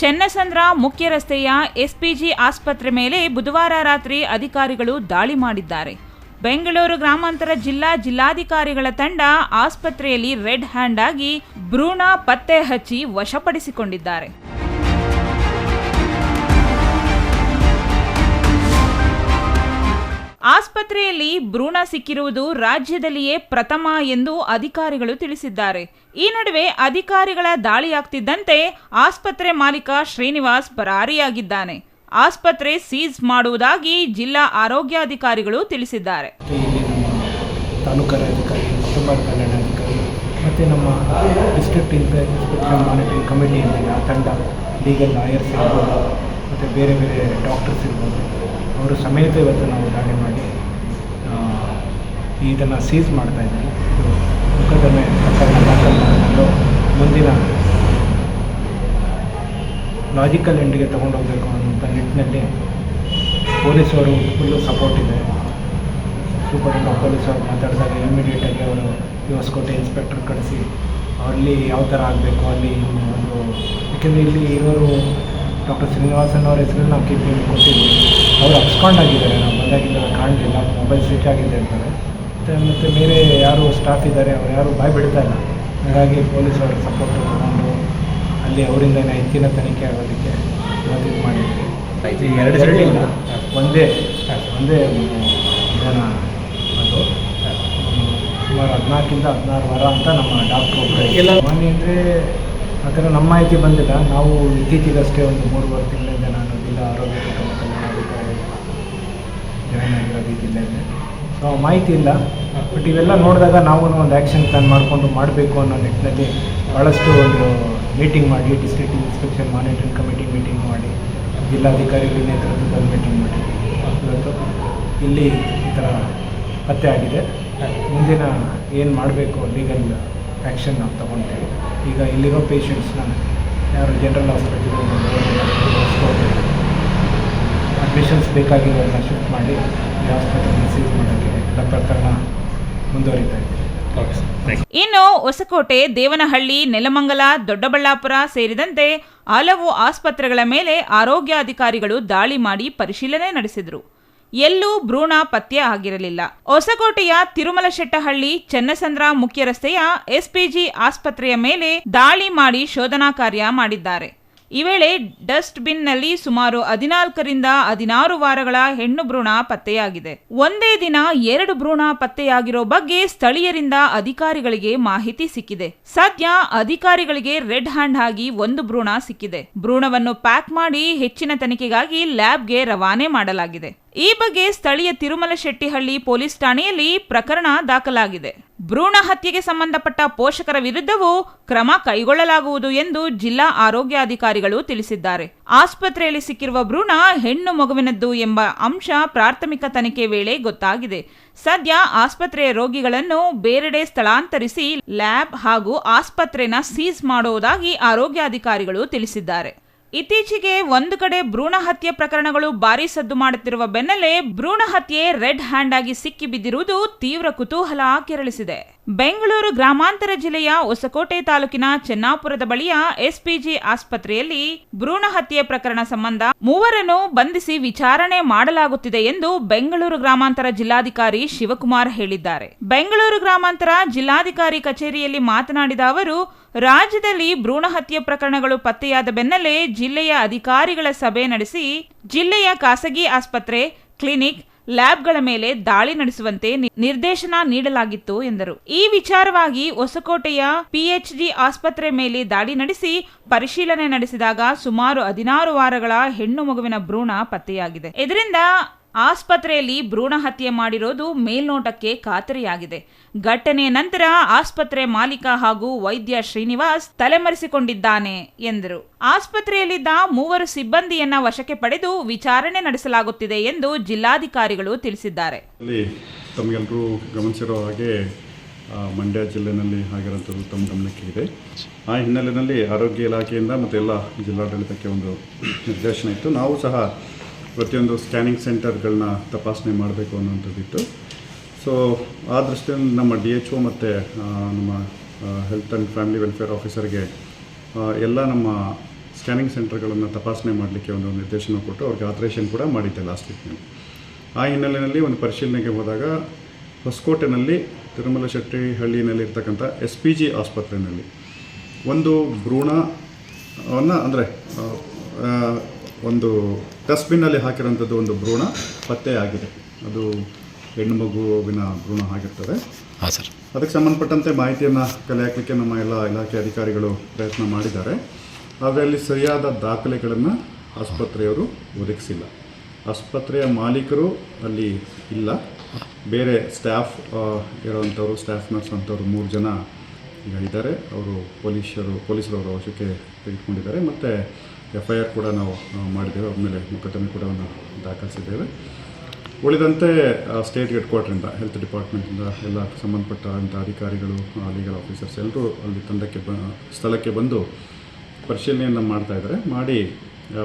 ಚೆನ್ನಸಂದ್ರ ಮುಖ್ಯ ರಸ್ತೆಯ ಎಸ್ಪಿಜಿ ಆಸ್ಪತ್ರೆ ಮೇಲೆ ಬುಧವಾರ ರಾತ್ರಿ ಅಧಿಕಾರಿಗಳು ದಾಳಿ ಮಾಡಿದ್ದಾರೆ. ಬೆಂಗಳೂರು ಗ್ರಾಮಾಂತರ ಜಿಲ್ಲಾ ಜಿಲ್ಲಾಧಿಕಾರಿಗಳ ತಂಡ ಆಸ್ಪತ್ರೆಯಲ್ಲಿ ರೆಡ್ ಹ್ಯಾಂಡ್ ಆಗಿ ಭ್ರೂಣ ಪತ್ತೆ ಹಚ್ಚಿ ವಶಪಡಿಸಿಕೊಂಡಿದ್ದಾರೆ. ಆಸ್ಪತ್ರೆಯಲ್ಲಿ ಭ್ರೂಣ ಸಿಕ್ಕಿರುವುದು ರಾಜ್ಯದಲ್ಲಿಯೇ ಪ್ರಥಮ ಎಂದು ಅಧಿಕಾರಿಗಳು ತಿಳಿಸಿದ್ದಾರೆ. ಈ ನಡುವೆ ಅಧಿಕಾರಿಗಳ ದಾಳಿಯಾಗ್ತಿದ್ದಂತೆ ಆಸ್ಪತ್ರೆ ಮಾಲೀಕ ಶ್ರೀನಿವಾಸ್ ಪರಾರಿಯಾಗಿದ್ದಾನೆ. ಆಸ್ಪತ್ರೆ ಸೀಸ್ ಮಾಡುವುದಾಗಿ ಜಿಲ್ಲಾ ಆರೋಗ್ಯಾಧಿಕಾರಿಗಳು ತಿಳಿಸಿದ್ದಾರೆ. ಮತ್ತು ನಮ್ಮ ಡಿಸ್ಟ್ರಿಕ್ಟ್ ಇನ್ಸ್ಪೆಕ್ಷನ್ ಮಾನಿಟರಿಂಗ್ ಕಮಿಟಿ ಅಂತಿದೆ ಆ ತಂಡ ಲೀಗಲ್ ಲಾಯರ್ಸ್ ಇರ್ಬೋದು, ಮತ್ತು ಬೇರೆ ಬೇರೆ ಡಾಕ್ಟರ್ಸ್ ಇರ್ಬೋದು, ಅವರು ಸಮೇತ ಇವತ್ತು ನಾವು ದಾಳಿ ಮಾಡಿ ಇದನ್ನು ಸೀಸ್ ಮಾಡ್ತಾ ಇದ್ದೀವಿ ಮುಖದಮೆ ಪ್ರಕರಣ ದಾಖಲು ಮಾಡಿಕೊಂಡು ಮುಂದಿನ ಲಾಜಿಕಲ್ ಎಂಡಿಗೆ ಹೋಗಬೇಕು ಅನ್ನೋಂಥ ನಿಟ್ಟಿನಲ್ಲಿ ಪೊಲೀಸರು ಫುಲ್ಲು ಸಪೋರ್ಟ್ ಇದೆ. ಸೂಪರಿಂಟ್ ಪೊಲೀಸರು ಮಾತಾಡಿದಾಗ ಇಮಿಡಿಯೇಟಾಗಿ ಅವರು ಯುವಸ್ಕೋಟೆ ಇನ್ಸ್ಪೆಕ್ಟರ್ ಕಳಿಸಿ ಅಲ್ಲಿ ಯಾವ ಥರ ಆಗಬೇಕು, ಅಲ್ಲಿ ಒಂದು ಯಾಕೆಂದರೆ ಇಲ್ಲಿ ಇವರು ಡಾಕ್ಟರ್ ಶ್ರೀನಿವಾಸನ್ ಅವರ ಹೆಸರಲ್ಲಿ ನಾವು ಕೀಪಿಂಗ್ ಕೊಟ್ಟಿದ್ದೀವಿ. ಅವರು ಅಪ್ಸ್ಕೊಂಡಾಗಿದ್ದಾರೆ ನಾವು ಬಂದಾಗಿಂದ ಕಾಣಲಿಲ್ಲ ಮೊಬೈಲ್ ಸ್ವಿಚ್ ಆಗಿದೆ ಅಂತಾರೆ. ಮತ್ತು ಮತ್ತು ಬೇರೆ ಯಾರು ಸ್ಟಾಫ್ ಇದ್ದಾರೆ ಅವ್ರು ಯಾರು ಬಾಯ್ ಬಿಡ್ತಾ ಇಲ್ಲ. ಹಾಗಾಗಿ ಪೊಲೀಸ್ ಅವರ ಸಪೋರ್ಟ್ ತಗೊಂಡು ಅಲ್ಲಿ ಅವರಿಂದ ಹೆಚ್ಚಿನ ತನಿಖೆ ಆಗೋದಕ್ಕೆ ಇವತ್ತು ಇದು ಮಾಡಿದ್ವಿ ಎರಡು ಎರಡಿಲ್ಲ ಒಂದೇ ಒಂದೇ ಜನ ಅದು. ಸುಮಾರು ಹದಿನಾಲ್ಕಿಂದ ಹದಿನಾರು ವಾರ ಅಂತ ನಮ್ಮ ಡಾಕ್ಟ್ರು ಎಲ್ಲ ಸಾಮಾನ್ಯ ಅಂದರೆ ಆ ಥರ ನಮ್ಮ ಮಾಹಿತಿ ಬಂದಿಲ್ಲ. ನಾವು ಇತ್ತೀಚೆಗಷ್ಟೇ ಒಂದು ಮೂರುವರೆ ತಿಂಗಳಿಂದ ನಾನು ಜಿಲ್ಲಾ ಆರೋಗ್ಯ ಕುಟುಂಬ ಕಲ್ಯಾಣಾಧಿಕಾರಿ ಜಾಯ್ನ್ ಆಗಿರೋದು ಈ ಜಿಲ್ಲೆಗೆ ಸೊ ಮಾಹಿತಿ ಇಲ್ಲ. ಬಟ್ ಇವೆಲ್ಲ ನೋಡಿದಾಗ ನಾವು ಒಂದು ಆ್ಯಕ್ಷನ್ ಪ್ಲಾನ್ ಮಾಡಿಕೊಂಡು ಮಾಡಬೇಕು ಅನ್ನೋ ನಿಟ್ಟಿನಲ್ಲಿ ಭಾಳಷ್ಟು ಒಂದು ಮೀಟಿಂಗ್ ಮಾಡಿ district inspection monitoring committee meeting ಮಾಡಿ, ಜಿಲ್ಲಾಧಿಕಾರಿಗಳ ನೇತೃತ್ವದಲ್ಲಿ ಮೀಟಿಂಗ್ ಮಾಡಿ. ಇವತ್ತು ಇಲ್ಲಿ ಈ ಥರ ಪತ್ತೆ ಆಗಿದೆ. ಮುಂದಿನ ಏನು ಮಾಡಬೇಕು ಲೀಗಲ್ ಆ್ಯಕ್ಷನ್ ನಾವು ತೊಗೊಳ್ತೇವೆ ಈಗ ಇಲ್ಲಿರೋ ಪೇಷಂಟ್ಸ್ನ ಯಾರು ಜನರಲ್ ಹಾಸ್ಪಿಟಲ್ ಅಡ್ಮಿಷನ್ಸ್ ಬೇಕಾಗಿರೋದನ್ನ ಶಿಫ್ಟ್ ಮಾಡಿ ಈ ಆಸ್ಪತ್ರೆಯನ್ನು ಸೀಸ್ ಮಾಡೋಕ್ಕೆ ಎಲ್ಲ ಪ್ರಕರಣ ಮುಂದುವರಿತಾ ಇದೆ. ಓಕೆ ಸರ್ ಥ್ಯಾಂಕ್ ಯು ಇನ್ನು ಹೊಸಕೋಟೆ ದೇವನಹಳ್ಳಿ ನೆಲಮಂಗಲ ದೊಡ್ಡಬಳ್ಳಾಪುರ ಸೇರಿದಂತೆ ಹಲವು ಆಸ್ಪತ್ರೆಗಳ ಮೇಲೆ ಆರೋಗ್ಯಾಧಿಕಾರಿಗಳು ದಾಳಿ ಮಾಡಿ ಪರಿಶೀಲನೆ ನಡೆಸಿದರು. ಎಲ್ಲೂ ಭ್ರೂಣ ಪತ್ತೆ ಆಗಿರಲಿಲ್ಲ. ಹೊಸಕೋಟೆಯ ತಿರುಮಲಶೆಟ್ಟಹಳ್ಳಿ ಚನ್ನಸಂದ್ರ ಮುಖ್ಯ ರಸ್ತೆಯ ಎಸ್ಪಿಜಿ ಆಸ್ಪತ್ರೆಯ ಮೇಲೆ ದಾಳಿ ಮಾಡಿ ಶೋಧನಾ ಕಾರ್ಯ ಮಾಡಿದ್ದಾರೆ. ಈ ವೇಳೆ ಡಸ್ಟ್ ಬಿನ್ನಲ್ಲಿ ಸುಮಾರು ಹದಿನಾಲ್ಕರಿಂದ ಹದಿನಾರು ವಾರಗಳ ಹೆಣ್ಣು ಭ್ರೂಣ ಪತ್ತೆಯಾಗಿದೆ. ಒಂದೇ ದಿನ ಎರಡು ಭ್ರೂಣ ಪತ್ತೆಯಾಗಿರೋ ಬಗ್ಗೆ ಸ್ಥಳೀಯರಿಂದ ಅಧಿಕಾರಿಗಳಿಗೆ ಮಾಹಿತಿ ಸಿಕ್ಕಿದೆ. ಸದ್ಯ ಅಧಿಕಾರಿಗಳಿಗೆ ರೆಡ್ ಹ್ಯಾಂಡ್ ಆಗಿ ಒಂದು ಭ್ರೂಣ ಸಿಕ್ಕಿದೆ. ಭ್ರೂಣವನ್ನು ಪ್ಯಾಕ್ ಮಾಡಿ ಹೆಚ್ಚಿನ ತನಿಖೆಗಾಗಿ ಲ್ಯಾಬ್ಗೆ ರವಾನೆ ಮಾಡಲಾಗಿದೆ. ಈ ಬಗ್ಗೆ ಸ್ಥಳೀಯ ತಿರುಮಲ ಶೆಟ್ಟಿಹಳ್ಳಿ ಪೊಲೀಸ್ ಠಾಣೆಯಲ್ಲಿ ಪ್ರಕರಣ ದಾಖಲಾಗಿದೆ. ಭ್ರೂಣ ಹತ್ಯೆಗೆ ಸಂಬಂಧಪಟ್ಟ ಪೋಷಕರ ವಿರುದ್ಧವೂ ಕ್ರಮ ಕೈಗೊಳ್ಳಲಾಗುವುದು ಎಂದು ಜಿಲ್ಲಾ ಆರೋಗ್ಯಾಧಿಕಾರಿಗಳು ತಿಳಿಸಿದ್ದಾರೆ. ಆಸ್ಪತ್ರೆಯಲ್ಲಿ ಸಿಕ್ಕಿರುವ ಭ್ರೂಣ ಹೆಣ್ಣು ಮಗುವಿನದ್ದು ಎಂಬ ಅಂಶ ಪ್ರಾಥಮಿಕ ತನಿಖೆ ವೇಳೆ ಗೊತ್ತಾಗಿದೆ. ಸದ್ಯ ಆಸ್ಪತ್ರೆಯ ರೋಗಿಗಳನ್ನು ಬೇರೆಡೆ ಸ್ಥಳಾಂತರಿಸಿ ಲ್ಯಾಬ್ ಹಾಗೂ ಆಸ್ಪತ್ರೆನ ಸೀಸ್ ಮಾಡುವುದಾಗಿ ಆರೋಗ್ಯಾಧಿಕಾರಿಗಳು ತಿಳಿಸಿದ್ದಾರೆ. ಇತ್ತೀಚೆಗೆ ಒಂದು ಕಡೆ ಭ್ರೂಣ ಹತ್ಯೆ ಪ್ರಕರಣಗಳು ಭಾರಿ ಸದ್ದು ಮಾಡುತ್ತಿರುವ ಬೆನ್ನಲ್ಲೇ ಭ್ರೂಣ ಹತ್ಯೆ ರೆಡ್ ಹ್ಯಾಂಡ್ ಆಗಿ ಸಿಕ್ಕಿಬಿದ್ದಿರುವುದು ತೀವ್ರ ಕುತೂಹಲ ಕೆರಳಿಸಿದೆ. ಬೆಂಗಳೂರು ಗ್ರಾಮಾಂತರ ಜಿಲ್ಲೆಯ ಹೊಸಕೋಟೆ ತಾಲೂಕಿನ ಚೆನ್ನಾಪುರದ ಬಳಿಯ ಎಸ್ಪಿಜಿ ಆಸ್ಪತ್ರೆಯಲ್ಲಿ ಭ್ರೂಣ ಹತ್ಯೆ ಪ್ರಕರಣ ಸಂಬಂಧ ಮೂವರನ್ನು ಬಂಧಿಸಿ ವಿಚಾರಣೆ ಮಾಡಲಾಗುತ್ತಿದೆ ಎಂದು ಬೆಂಗಳೂರು ಗ್ರಾಮಾಂತರ ಜಿಲ್ಲಾಧಿಕಾರಿ ಶಿವಕುಮಾರ್ ಹೇಳಿದ್ದಾರೆ. ಬೆಂಗಳೂರು ಗ್ರಾಮಾಂತರ ಜಿಲ್ಲಾಧಿಕಾರಿ ಕಚೇರಿಯಲ್ಲಿ ಮಾತನಾಡಿದ ಅವರು, ರಾಜ್ಯದಲ್ಲಿ ಭ್ರೂಣ ಹತ್ಯೆ ಪ್ರಕರಣಗಳು ಪತ್ತೆಯಾದ ಬೆನ್ನಲ್ಲೇ ಜಿಲ್ಲೆಯ ಅಧಿಕಾರಿಗಳ ಸಭೆ ನಡೆಸಿ ಜಿಲ್ಲೆಯ ಖಾಸಗಿ ಆಸ್ಪತ್ರೆ, ಕ್ಲಿನಿಕ್ ಲ್ಯಾಬ್ಗಳ ಮೇಲೆ ದಾಳಿ ನಡೆಸುವಂತೆ ನಿರ್ದೇಶನ ನೀಡಲಾಗಿತ್ತು ಎಂದರು. ಈ ವಿಚಾರವಾಗಿ ಹೊಸಕೋಟೆಯ ಪಿಎಚ್ಡಿ ಆಸ್ಪತ್ರೆ ಮೇಲೆ ದಾಳಿ ನಡೆಸಿ ಪರಿಶೀಲನೆ ನಡೆಸಿದಾಗ ಸುಮಾರು ಹದಿನಾರು ವಾರಗಳ ಹೆಣ್ಣು ಮಗುವಿನ ಭ್ರೂಣ ಪತ್ತೆಯಾಗಿದೆ. ಇದರಿಂದ ಆಸ್ಪತ್ರೆಯಲ್ಲಿ ಭ್ರೂಣ ಹತ್ಯೆ ಮಾಡಿರೋದು ಮೇಲ್ನೋಟಕ್ಕೆ ಖಾತರಿಯಾಗಿದೆ. ಘಟನೆ ನಂತರ ಆಸ್ಪತ್ರೆ ಮಾಲೀಕ ಹಾಗೂ ವೈದ್ಯ ಶ್ರೀನಿವಾಸ್ ತಲೆಮರೆಸಿಕೊಂಡಿದ್ದಾನೆ ಎಂದರು. ಆಸ್ಪತ್ರೆಯಲ್ಲಿದ್ದ ಮೂವರು ಸಿಬ್ಬಂದಿಯನ್ನ ವಶಕ್ಕೆ ಪಡೆದು ವಿಚಾರಣೆ ನಡೆಸಲಾಗುತ್ತಿದೆ ಎಂದು ಜಿಲ್ಲಾಧಿಕಾರಿಗಳು ತಿಳಿಸಿದ್ದಾರೆ. ತಮಗೆಲ್ಲರೂ ಗಮನಿಸಿರೋ ಹಾಗೆ ಮಂಡ್ಯ ಜಿಲ್ಲೆಯಲ್ಲಿ ಆಗಿರೋಂಥದ್ದು ತಮ್ಮ ಗಮನಕ್ಕೆ ಇದೆ. ಆ ಹಿನ್ನೆಲೆಯಲ್ಲಿ ಆರೋಗ್ಯ ಇಲಾಖೆಯಿಂದ ಮತ್ತು ಎಲ್ಲ ಜಿಲ್ಲಾಡಳಿತಕ್ಕೆ ಒಂದು ನಿರ್ದೇಶನ ಇತ್ತು. ನಾವು ಸಹ ಪ್ರತಿಯೊಂದು ಸ್ಕ್ಯಾನಿಂಗ್ ಸೆಂಟರ್ಗಳನ್ನ ತಪಾಸಣೆ ಮಾಡಬೇಕು ಅನ್ನೋಂಥದ್ದಿತ್ತು ಸೊ ಆ ದೃಷ್ಟಿಯಿಂದ ನಮ್ಮ ಡಿ ಎಚ್ ಓ ಮತ್ತು ನಮ್ಮ ಹೆಲ್ತ್ ಆ್ಯಂಡ್ ಫ್ಯಾಮಿಲಿ ವೆಲ್ಫೇರ್ ಆಫೀಸರ್ಗೆ ಎಲ್ಲ ನಮ್ಮ ಸ್ಕ್ಯಾನಿಂಗ್ ಸೆಂಟರ್ಗಳನ್ನು ತಪಾಸಣೆ ಮಾಡಲಿಕ್ಕೆ ಒಂದು ನಿರ್ದೇಶನ ಕೊಟ್ಟು ಅವ್ರಿಗೆ ಆಪ್ರೇಷನ್ ಕೂಡ ಮಾಡಿದ್ದೆ ಲಾಸ್ಟ್ ವೀಕ್ನಲ್ಲಿ ಆ ಹಿನ್ನೆಲೆಯಲ್ಲಿ ಒಂದು ಪರಿಶೀಲನೆಗೆ ಹೋದಾಗ ಹೊಸಕೋಟೆನಲ್ಲಿ, ತಿರುಮಲ ಶೆಟ್ಟಿ ಹಳ್ಳಿನಲ್ಲಿ ಇರ್ತಕ್ಕಂಥ ಎಸ್ ಪಿ ಜಿ ಆಸ್ಪತ್ರೆಯಲ್ಲಿ ಒಂದು ಭ್ರೂಣವನ್ನು ಅಂದರೆ ಒಂದು ಡಸ್ಟ್ಬಿನ್ನಲ್ಲಿ ಹಾಕಿರೋಂಥದ್ದು ಒಂದು ಭ್ರೂಣ ಪತ್ತೆಯಾಗಿದೆ ಅದು ಹೆಣ್ಣು ಮಗುವಿನ ಭ್ರೂಣ ಆಗಿರ್ತದೆ. ಹಾಂ ಸರ್. ಅದಕ್ಕೆ ಸಂಬಂಧಪಟ್ಟಂತೆ ಮಾಹಿತಿಯನ್ನು ಕಲೆ ಹಾಕಲಿಕ್ಕೆ ನಮ್ಮ ಎಲ್ಲ ಇಲಾಖೆ ಅಧಿಕಾರಿಗಳು ಪ್ರಯತ್ನ ಮಾಡಿದ್ದಾರೆ. ಆದರೆ ಅಲ್ಲಿ ಸರಿಯಾದ ದಾಖಲೆಗಳನ್ನು ಆಸ್ಪತ್ರೆಯವರು ಒದಗಿಸಿಲ್ಲ. ಆಸ್ಪತ್ರೆಯ ಮಾಲೀಕರು ಅಲ್ಲಿ ಇಲ್ಲ. ಬೇರೆ ಸ್ಟಾಫ್ ಇರೋವಂಥವ್ರು ಸ್ಟಾಫ್ ನರ್ಸ್ ಅಂಥವ್ರು ಮೂರು ಜನ ಈಗ ಇದ್ದಾರೆ. ಅವರು ಪೊಲೀಸರು ಪೊಲೀಸರವರು ವಶಕ್ಕೆ ತೆಗೆದುಕೊಂಡಿದ್ದಾರೆ. ಮತ್ತು ಎಫ್ ಐ ಆರ್ ಕೂಡ ನಾವು ಮಾಡಿದ್ದೇವೆ. ಅವ್ರ ಮೇಲೆ ಮೊಕದ್ದಮೆ ಕೂಡ ದಾಖಲಿಸಿದ್ದೇವೆ. ಉಳಿದಂತೆ ಸ್ಟೇಟ್ ಹೆಡ್ ಕ್ವಾರ್ಟ್ರಿಂದ ಹೆಲ್ತ್ ಡಿಪಾರ್ಟ್ಮೆಂಟಿಂದ ಎಲ್ಲ ಸಂಬಂಧಪಟ್ಟಂಥ ಅಧಿಕಾರಿಗಳು ಲೀಗಲ್ ಆಫೀಸರ್ಸ್ ಎಲ್ಲರೂ ಅಲ್ಲಿ ತಂಡಕ್ಕೆ ಸ್ಥಳಕ್ಕೆ ಬಂದು ಪರಿಶೀಲನೆಯನ್ನು ಮಾಡ್ತಾ ಇದ್ದಾರೆ. ಮಾಡಿ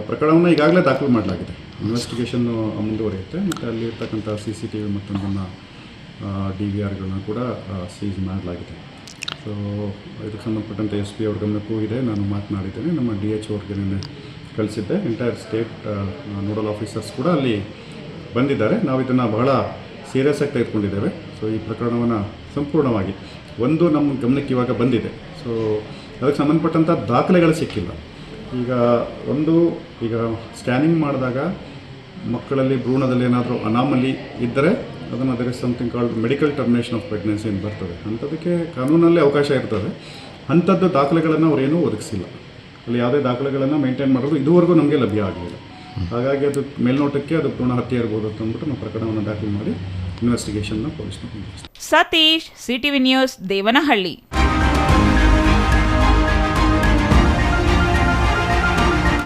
ಪ್ರಕರಣವನ್ನು ಈಗಾಗಲೇ ದಾಖಲು ಮಾಡಲಾಗಿದೆ. ಇನ್ವೆಸ್ಟಿಗೇಷನ್ನು ಮುಂದುವರಿಯುತ್ತೆ. ಮತ್ತು ಅಲ್ಲಿರ್ತಕ್ಕಂಥ ಸಿ ಸಿ ಟಿ ವಿ ಮತ್ತೊಂದನ್ನು ಡಿ ವಿ ಆರ್ಗಳನ್ನ ಕೂಡ ಸೀಸ್ ಮಾಡಲಾಗಿದೆ. ಸೊ, ಇದಕ್ಕೆ ಸಂಬಂಧಪಟ್ಟಂತೆ ಎಸ್ ಪಿ ಅವ್ರ ಗಮನಕ್ಕೂ ಇದೆ. ನಾನು ಮಾತನಾಡಿದ್ದೇನೆ. ನಮ್ಮ ಡಿ ಎಚ್ ಅವ್ರಿಗೆ ನಿನ್ನೆ ಕಳಿಸಿದ್ದೆ. ಎಂಟೈರ್ ಸ್ಟೇಟ್ ನೋಡಲ್ ಆಫೀಸರ್ಸ್ ಕೂಡ ಅಲ್ಲಿ ಬಂದಿದ್ದಾರೆ. ನಾವು ಇದನ್ನು ಬಹಳ ಸೀರಿಯಸ್ ಆಗಿ ತೆಗೆದುಕೊಂಡಿದ್ದೇವೆ. ಸೊ ಈ ಪ್ರಕರಣವನ್ನು ಸಂಪೂರ್ಣವಾಗಿ ಒಂದು ನಮ್ಮ ಗಮನಕ್ಕೆ ಇವಾಗ ಬಂದಿದೆ. ಸೊ ಅದಕ್ಕೆ ಸಂಬಂಧಪಟ್ಟಂಥ ದಾಖಲೆಗಳು ಸಿಕ್ಕಿಲ್ಲ. ಈಗ ಒಂದು, ಈಗ ಸ್ಕ್ಯಾನಿಂಗ್ ಮಾಡಿದಾಗ ಮಕ್ಕಳಲ್ಲಿ ಭ್ರೂಣದಲ್ಲಿ ಏನಾದರೂ ಅನಾಮಲಿ ಇದ್ದರೆ ಅದನ್ನು there is something called medical termination of pregnancy ಅಂತ ಬರ್ತದೆ. ಅಂಥದಕ್ಕೆ ಕಾನೂನಲ್ಲಿ ಅವಕಾಶ ಇರ್ತದೆ. ಅಂಥದ್ದು ದಾಖಲೆಗಳನ್ನು ಅವರೇನೂ ಒದಗಿಸಿಲ್ಲ. ಅಲ್ಲಿ ಯಾವುದೇ ದಾಖಲೆಗಳನ್ನು ಮೇಂಟೈನ್ ಮಾಡೋದು ಇದುವರೆಗೂ ನಮಗೆ ಲಭ್ಯ ಆಗಲಿಲ್ಲ. ಹಾಗಾಗಿ ಅದು ಮೇಲ್ನೋಟಕ್ಕೆ ಅದು ಪೂರ್ಣ ಹತ್ಯೆ ಇರ್ಬೋದು ಅಂತ ಅಂದ್ಬಿಟ್ಟು ನಾವು ಪ್ರಕರಣವನ್ನು ದಾಖಲು ಮಾಡಿ ಇನ್ವೆಸ್ಟಿಗೇಷನ್ನ ಮುಂದುವರಿಸ್ತೀವಿ ಸತೀಶ್ ಸಿಟಿವಿ ನ್ಯೂಸ್ ದೇವನಹಳ್ಳಿ.